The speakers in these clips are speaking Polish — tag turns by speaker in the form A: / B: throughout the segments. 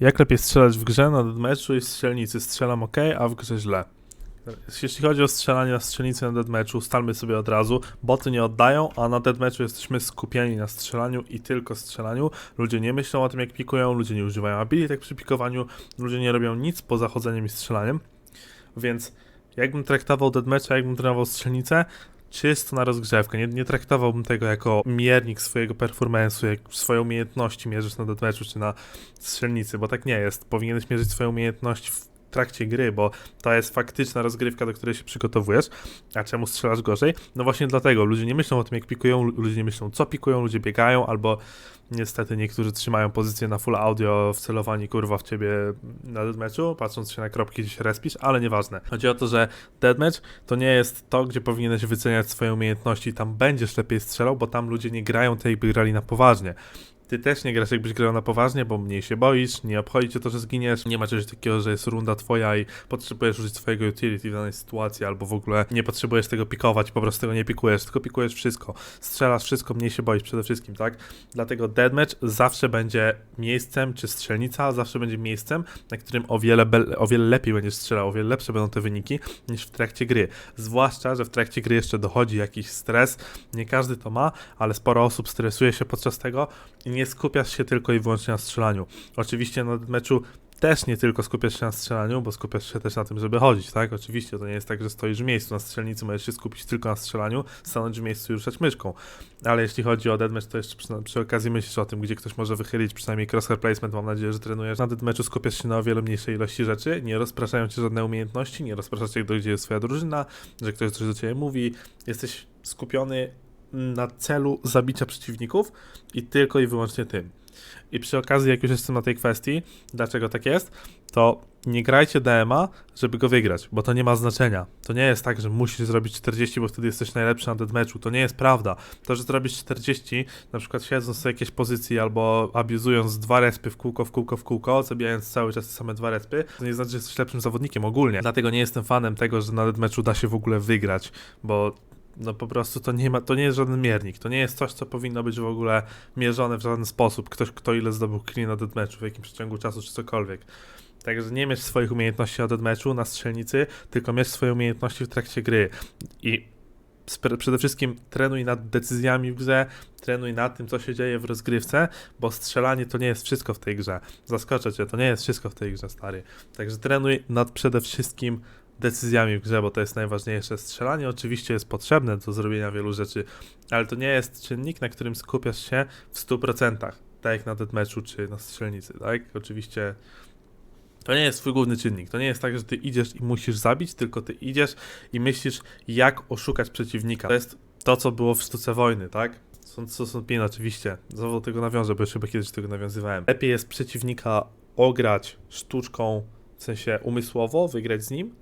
A: Jak lepiej strzelać w grze na deathmatchu i strzelnicy? Strzelam ok, a w grze źle. Jeśli chodzi o strzelanie na strzelnicy na deathmatchu, ustalmy sobie od razu, boty nie oddają, a na deathmatchu jesteśmy skupieni na strzelaniu i tylko strzelaniu. Ludzie nie myślą o tym jak pikują, ludzie nie używają abilitek przy pikowaniu, ludzie nie robią nic poza chodzeniem i strzelaniem. Więc jakbym traktował deathmatcha, jakbym trenował strzelnicę, czysto na rozgrzewkę. Nie, nie traktowałbym tego jako miernik swojego performance'u, jak swoje umiejętności mierzysz na deathmatchu czy na strzelnicy, bo tak nie jest. Powinieneś mierzyć swoje umiejętności w trakcie gry, bo to jest faktyczna rozgrywka, do której się przygotowujesz. A czemu strzelasz gorzej? No właśnie dlatego. Ludzie nie myślą o tym, jak pikują, lu- ludzie nie myślą, co pikują, ludzie biegają, albo niestety niektórzy trzymają pozycję na full audio, wcelowani kurwa w ciebie na deathmatchu, patrząc się na kropki, gdzie się respisz, ale nieważne. Chodzi o to, że deathmatch to nie jest to, gdzie powinieneś wyceniać swoje umiejętności, tam będziesz lepiej strzelał, bo tam ludzie nie grają tak, jakby grali na poważnie. Ty też nie grasz jakbyś grał na poważnie, bo mniej się boisz, nie obchodzi cię to, że zginiesz, nie ma czegoś takiego, że jest runda twoja i potrzebujesz użyć swojego utility w danej sytuacji, albo w ogóle nie potrzebujesz tego pikować, po prostu tego nie pikujesz, tylko pikujesz wszystko. Strzelasz wszystko, mniej się boisz przede wszystkim, tak? Dlatego deathmatch zawsze będzie miejscem, czy strzelnica zawsze będzie miejscem, na którym o wiele, o wiele lepiej będziesz strzelał, o wiele lepsze będą te wyniki niż w trakcie gry. Zwłaszcza, że w trakcie gry jeszcze dochodzi jakiś stres, nie każdy to ma, ale sporo osób stresuje się podczas tego i nie skupiasz się tylko i wyłącznie na strzelaniu. Oczywiście na meczu też nie tylko skupiasz się na strzelaniu, bo skupiasz się też na tym, żeby chodzić, tak? Oczywiście to nie jest tak, że stoisz w miejscu na strzelnicy, możesz się skupić tylko na strzelaniu, stanąć w miejscu i ruszać myszką. Ale jeśli chodzi o deadmatch, to jeszcze przy, przy okazji myślisz o tym, gdzie ktoś może wychylić przynajmniej crosshair placement, mam nadzieję, że trenujesz. Na deadmatchu skupiasz się na o wiele mniejszej ilości rzeczy, nie rozpraszają cię żadne umiejętności, nie rozpraszasz cię, gdzie jest twoja drużyna, że ktoś coś do ciebie mówi, jesteś skupiony na celu zabicia przeciwników i tylko i wyłącznie tym. I przy okazji, jak już jestem na tej kwestii, dlaczego tak jest, to nie grajcie DMA, żeby go wygrać, bo to nie ma znaczenia. To nie jest tak, że musisz zrobić 40, bo wtedy jesteś najlepszy na deathmatchu. To nie jest prawda. To, że zrobisz 40, na przykład siedząc w jakiejś pozycji albo abuzując dwa respy w kółko, w kółko, w kółko, zabijając cały czas te same dwa respy, to nie znaczy, że jesteś lepszym zawodnikiem ogólnie. Dlatego nie jestem fanem tego, że na deathmatchu da się w ogóle wygrać, bo no po prostu to nie ma, to nie jest żaden miernik, to nie jest coś, co powinno być w ogóle mierzone w żaden sposób. Ktoś, kto ile zdobył clean na deathmatchu, w jakim przeciągu czasu, czy cokolwiek. Także nie mierz swoich umiejętności na deathmatchu, na strzelnicy, tylko mierz swoje umiejętności w trakcie gry. I przede wszystkim trenuj nad decyzjami w grze, trenuj nad tym, co się dzieje w rozgrywce, bo strzelanie to nie jest wszystko w tej grze. Zaskoczę cię, to nie jest wszystko w tej grze, stary. Także trenuj nad przede wszystkim decyzjami w grze, bo to jest najważniejsze. Strzelanie oczywiście jest potrzebne do zrobienia wielu rzeczy, ale to nie jest czynnik, na którym skupiasz się w 100%, tak jak na deathmatchu czy na strzelnicy, tak? Oczywiście to nie jest twój główny czynnik. To nie jest tak, że ty idziesz i musisz zabić, tylko ty idziesz i myślisz, jak oszukać przeciwnika. To jest to, co było w sztuce wojny, tak? Są, są, są pin oczywiście. Znowu do tego nawiążę, bo już chyba kiedyś do tego nawiązywałem. Lepiej jest przeciwnika ograć sztuczką, w sensie umysłowo, wygrać z nim,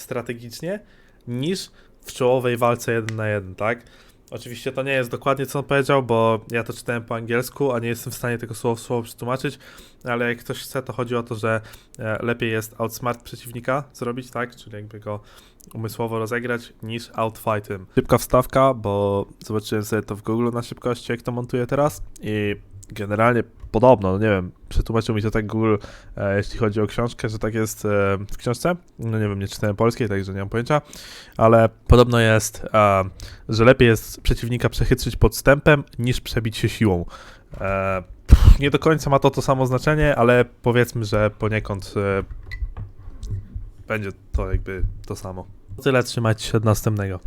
A: strategicznie, niż w czołowej walce jeden na jeden, tak? Oczywiście to nie jest dokładnie co on powiedział, bo ja to czytałem po angielsku, a nie jestem w stanie tego słowo w słowo przetłumaczyć, ale jak ktoś chce, to chodzi o to, że e, lepiej jest outsmart przeciwnika zrobić, tak? Czyli jakby go umysłowo rozegrać, niż outfight. Szybka wstawka, bo zobaczyłem sobie to w Google na szybkości, jak to montuję teraz i generalnie podobno, no nie wiem, przetłumaczył mi to tak Google, e, jeśli chodzi o książkę, że tak jest e, w książce. No nie wiem, nie czytałem polskiej, także nie mam pojęcia, ale podobno jest, e, że lepiej jest przeciwnika przechytrzyć podstępem, niż przebić się siłą. E, pff, nie do końca ma to to samo znaczenie, ale powiedzmy, że poniekąd e, będzie to jakby to samo. Tyle, trzymajcie się od następnego.